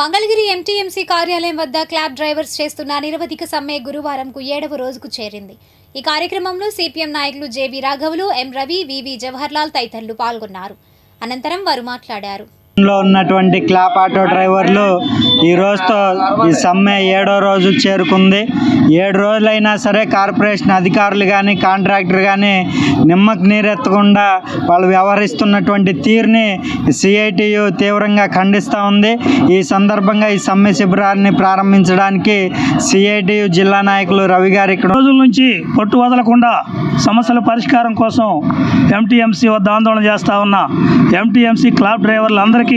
Mangalagiri MTMC కార్యాలయం వద్ద club drivers చేస్తున్న నిరవధిక సమ్మె గురువారంకు ఏడవ రోజుకు చేరింది. ఈ కార్యక్రమంలో సిపిఎం నాయకులు జేవి రాఘవులు ఎం రవి వివి జవహర్లాల్ తదితరులు పాల్గొన్నారు. అనంతరం వారు మాట్లాడారు. లో ఉన్నటువంటి క్లాప్ ఆటో డ్రైవర్లు ఈ రోజుతో ఈ సమ్మె ఏడో రోజు చేరుకుంది. ఏడు రోజులైనా సరే కార్పొరేషన్ అధికారులు కానీ కాంట్రాక్టర్ కానీ నిమ్మకు నీరెత్తకుండా వాళ్ళు వ్యవహరిస్తున్నటువంటి తీరుని సిఐటియు తీవ్రంగా ఖండిస్తూ ఉంది. ఈ సందర్భంగా ఈ సమ్మె శిబిరాన్ని ప్రారంభించడానికి సిఐటియు జిల్లా నాయకులు రవి గారు ఇక్కడ రోజుల నుంచి పట్టు వదలకుండా సమస్యల పరిష్కారం కోసం ఎంటీఎంసీ వద్ద ఆందోళన చేస్తూ ఉన్న ఎంటీఎంసీ క్లాబ్ డ్రైవర్లందరికీ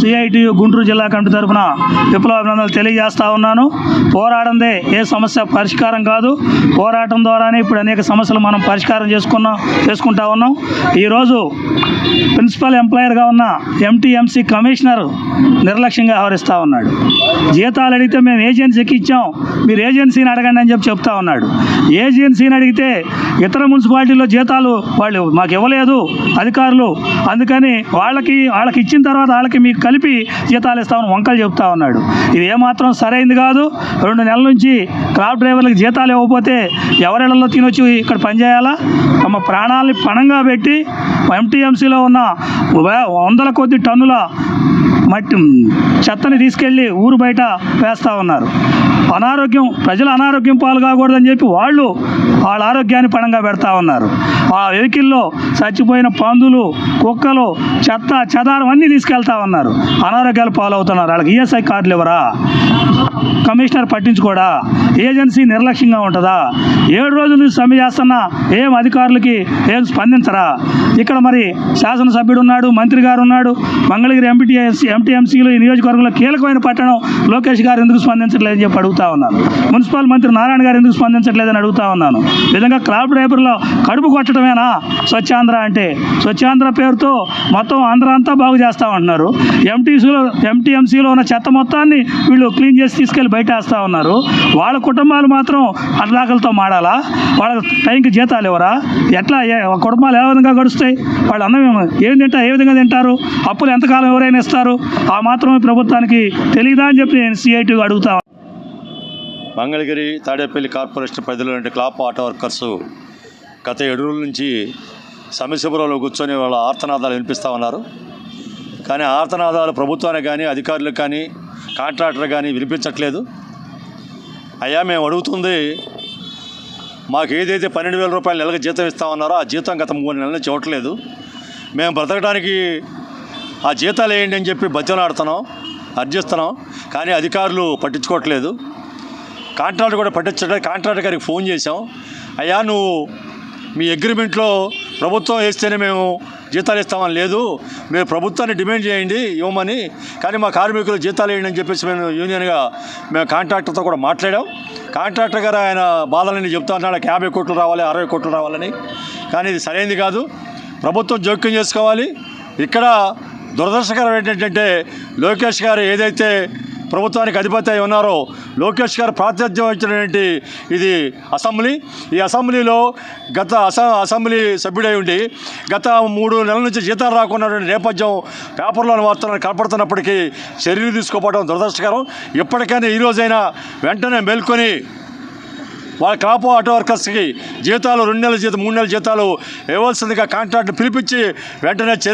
సిఐటియు గుంటూరు జిల్లా కమిటీ తరఫున విప్లవ అభినందనలు తెలియజేస్తా ఉన్నాను. పోరాడందే ఏ సమస్య పరిష్కారం కాదు. పోరాటం ద్వారానే ఇప్పుడు అనేక సమస్యలు మనం పరిష్కారం చేసుకున్నాం చేసుకుంటా ఉన్నాం. ఈరోజు ప్రిన్సిపల్ ఎంప్లాయర్గా ఉన్న ఎంటీఎంసీ కమిషనర్ నిర్లక్ష్యంగా వ్యవహరిస్తూ ఉన్నాడు. జీతాలు అడిగితే మేము ఏజెన్సీకి ఇచ్చాం. మీరు ఏజెన్సీని అడగండి అని చెప్పి చెప్తా ఉన్నాడు. ఏజెన్సీని అడిగితే ఇతర మున్సిపాలిటీలో జీతాలు వాళ్ళు మాకు ఇవ్వలేదు అధికారులు. అందుకని వాళ్ళకి వాళ్ళకి ఇచ్చిన తర్వాత వాళ్ళకి మీకు కలిపి జీతాలు ఇస్తామని వంకలు చెప్తా ఉన్నాడు. ఇది ఏమాత్రం సరైంది కాదు. రెండు నెలల నుంచి క్రాఫ్ట్ డ్రైవర్లకు జీతాలు ఇవ్వకపోతే ఎవరిళ్ళలో తినొచ్చి? ఇక్కడ పనిచేయాలా తమ ప్రాణాలని పణంగా పెట్టి ఎంటీఎంసీలో ఉన్న వందల కొద్ది టన్నుల మట్టి చెత్తని తీసుకెళ్ళి ఊరు బయట వేస్తూ ఉన్నారు. అనారోగ్యం ప్రజలు అనారోగ్యం పాలు కాకూడదని చెప్పి వాళ్ళు వాళ్ళ ఆరోగ్యాన్ని పణంగా పెడతా ఉన్నారు. ఆ వెహికల్లో చచ్చిపోయిన పందులు కుక్కలు చెత్త చెదారం అన్నీ తీసుకెళ్తా ఉన్నారు. అనారోగ్యాలు పాలవుతున్నారు. వాళ్ళకి ఈఎస్ఐ కార్డులు ఇవ్వరా? కమిషనర్ పట్టించుకోడా? ఏజెన్సీ నిర్లక్ష్యంగా ఉంటుందా? ఏడు రోజుల నుంచి సమ్మె చేస్తున్నా ఏం అధికారులకి ఏం స్పందించరా? ఇక్కడ మరి శాసనసభ్యుడు ఉన్నాడు మంత్రి గారు ఉన్నాడు మంగళగిరి ఎంపీటీఎంసీ ఎంటీఎంసీలో ఈ నియోజకవర్గంలో కీలకమైన పట్టణం లోకేష్ గారు ఎందుకు స్పందించట్లేదని చెప్పి అడుగుతా ఉన్నాను. మున్సిపల్ మంత్రి నారాయణ గారు ఎందుకు స్పందించట్లేదని అడుగుతా ఉన్నాను. విధంగా క్రాప్ డ్రైవర్లో కడుపు కొట్టడమేనా? స్వచ్ఛాంధ్ర అంటే స్వచ్ఛాంధ్ర పేరుతో మొత్తం ఆంధ్ర అంతా బాగు చేస్తామంటున్నారు ఎంటీసీలో ఎంటీఎంసీలో ఉన్న చెత్త మొత్తాన్ని వీళ్ళు క్లీన్ చేసి తీసుకెళ్ళి బయట వేస్తూ ఉన్నారు. వాళ్ళ కుటుంబాలు మాత్రం అడ్లాకలతో మాడాలా? వాళ్ళ టైంకి జీతాలు ఇవ్వరా? ఎట్లా ఏ ఒక కుటుంబాలు ఏ విధంగా గడుస్తాయి? వాళ్ళు అన్నం ఏం- ఏం తింటారు ఏ విధంగా తింటారు? అప్పులు ఎంతకాలం ఎవరైనా ఇస్తారు? ఆ మాత్రం ప్రభుత్వానికి తెలియదా అని చెప్పి నేను సిఐటి అడుగుతా మంగళగిరి తాడేపల్లి కార్పొరేషన్ పరిధిలో క్లాప్ ఆటో వర్కర్స్ గత ఏడు రోజుల నుంచి సమ్మె కూర్చొని వాళ్ళ ఆర్తనాదాలు వినిపిస్తూ ఉన్నారు. కానీ ఆర్తనాదాలు ప్రభుత్వానికి కానీ అధికారులకు కానీ కాంట్రాక్టర్ కానీ వినిపించట్లేదు. అయ్యా మేము అడుగుతుంది మాకు ఏదైతే పన్నెండు వేల రూపాయలు నెలకు జీతం ఇస్తామన్నారో ఆ జీతం గత మూడు నెలల నుంచి ఇవ్వట్లేదు. మేము బ్రతకడానికి ఆ జీతాలు వేయండి అని చెప్పి బతిలాడుతున్నాం అర్జిస్తున్నాం కానీ అధికారులు పట్టించుకోవట్లేదు. కాంట్రాక్టర్ కూడా పట్టించట్లేదు. కాంట్రాక్టర్ గారికి ఫోన్ చేసాం అయ్యా నువ్వు మీ అగ్రిమెంట్లో ప్రభుత్వం వేస్తేనే మేము జీతాలు ఇస్తామని లేదు. మీరు ప్రభుత్వాన్ని డిమాండ్ చేయండి ఇవ్వమని. కానీ మా కార్మికులు జీతాలు వేయండి అని చెప్పేసి మేము యూనియన్గా మేము కాంట్రాక్టర్తో కూడా మాట్లాడాం. కాంట్రాక్టర్ గారు ఆయన బాధలని చెప్తా ఉన్నాడు యాభై కోట్లు రావాలి అరవై కోట్లు రావాలని. కానీ ఇది సరైనది కాదు. ప్రభుత్వం జోక్యం చేసుకోవాలి. ఇక్కడ దురదృష్టకరం ఏంటంటే లోకేష్ గారు ఏదైతే ప్రభుత్వానికి అధిపతి అయి ఉన్నారో లోకేష్ గారు ప్రాతినిధ్యం వహించినటువంటి ఇది అసెంబ్లీ. ఈ అసెంబ్లీలో గత అసెంబ్లీ సభ్యుడై ఉండి గత మూడు నెలల నుంచి జీతాలు రాకున్నటువంటి నేపథ్యం పేపర్లోని వార్తలను కనపడుతున్నప్పటికీ చర్యలు తీసుకోవడం దురదృష్టకరం. ఇప్పటికైనా ఈరోజైనా వెంటనే మేల్కొని వాళ్ళ క్రాప్ ఆటో వర్కర్స్కి జీతాలు రెండు నెలల జీతం మూడు నెలల జీతాలు ఇవ్వాల్సిందిగా కాంట్రాక్ట్ పిలిపించి వెంటనే